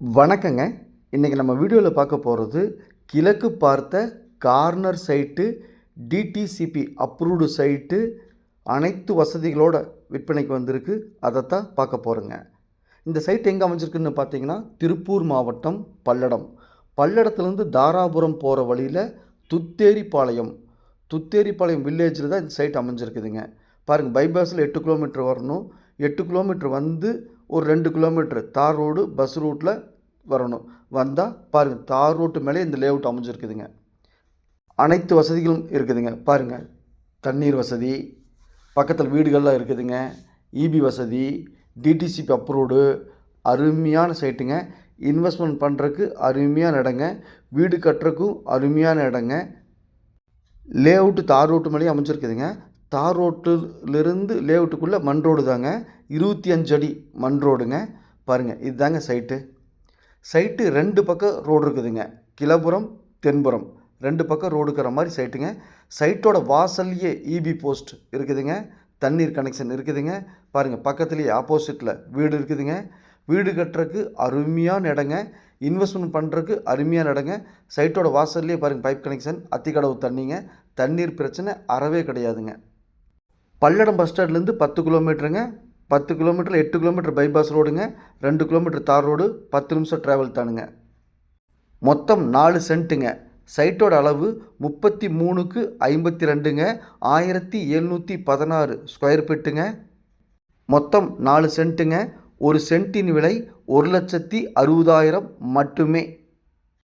வணக்கங்க. இன்றைக்கி நம்ம வீடியோவில் பார்க்க போகிறது கிழக்கு பார்த்த corner site DTCP approved site அனைத்து வசதிகளோட விற்பனைக்கு வந்திருக்கு. அதைத்தான் பார்க்க போகிறோங்க இந்த சைட் எங்கே அமைஞ்சிருக்குன்னு பார்த்தீங்கன்னா திருப்பூர் மாவட்டம் பல்லடம். பல்லடத்துலேருந்து தாராபுரம் போகிற வழியில் துத்தேரிப்பாளையம். துத்தேரிப்பாளையம் வில்லேஜில் தான் இந்த சைட் அமைஞ்சிருக்குதுங்க. பாருங்கள் பைபாஸில் எட்டு கிலோமீட்டர் வரணும். எட்டு கிலோமீட்டர் வந்து ஒரு ரெண்டு கிலோமீட்டர் தார் ரோடு பஸ் ரூட்டில் வரணும். வந்தால் பாருங்கள் தார் ரோட்டு மேலே இந்த லேஅவுட் அமைஞ்சிருக்குதுங்க. அனைத்து வசதிகளும் இருக்குதுங்க. பாருங்கள் தண்ணீர் வசதி பக்கத்தில் வீடுகள்லாம் இருக்குதுங்க. இபி வசதி டிடிசிபி அப்ரூவ்டு அருமையான சைட்டுங்க இன்வெஸ்ட்மெண்ட் பண்ணுறதுக்கு அருமையான இடங்க. வீடு கட்டுறக்கும் அருமையான இடங்க. லேஅவுட்டு தார் ரோட்டு மேலேயும் அமைஞ்சிருக்குதுங்க. தார் ரோட்டுலேருந்து லேஅவுட்டுக்குள்ளே மண் ரோடு தாங்க. இருபத்தி அஞ்சு அடி மண் ரோடுங்க. பாருங்கள் இதுதாங்க சைட்டு. சைட்டு ரெண்டு பக்கம் ரோடு இருக்குதுங்க. கிளபுரம் தென்புறம். ரெண்டு பக்கம் ரோடு இருக்கிற மாதிரி சைட்டுங்க. சைட்டோட வாசல்லையே இபி போஸ்ட் இருக்குதுங்க. தண்ணீர் கனெக்ஷன் இருக்குதுங்க. பாருங்கள் பக்கத்துலேயே ஆப்போசிட்டில் வீடு இருக்குதுங்க. வீடு கட்டுறதுக்கு அருமையான இடங்க. இன்வெஸ்ட்மெண்ட் பண்ணுறதுக்கு அருமையான இடங்க. சைட்டோட வாசல்லையே பாருங்கள் பைப் கனெக்ஷன் அத்திக்கடவு தண்ணிங்க. தண்ணீர் பிரச்சனை அறவே கிடையாதுங்க. பல்லடம் பஸ் ஸ்டாண்ட்லேருந்து பத்து கிலோமீட்டருங்க. பத்து கிலோமீட்டரில் எட்டு கிலோமீட்டர் பைபாஸ் ரோடுங்க ரெண்டு கிலோமீட்டர் தார் ரோடு பத்து நிமிஷம் ட்ராவல் தானுங்க. மொத்தம் நாலு சென்ட்டுங்க. சைட்டோட அளவு முப்பத்தி மூணுக்கு ஐம்பத்தி ரெண்டுங்க ஆயிரத்தி எழுநூற்றி பதினாறு ஸ்கொயர் ஃபீட்டுங்க மொத்தம் நாலு சென்ட்டுங்க. ஒரு சென்ட்டின் விலை ஒரு லட்சத்தி அறுபதாயிரம் மட்டுமே.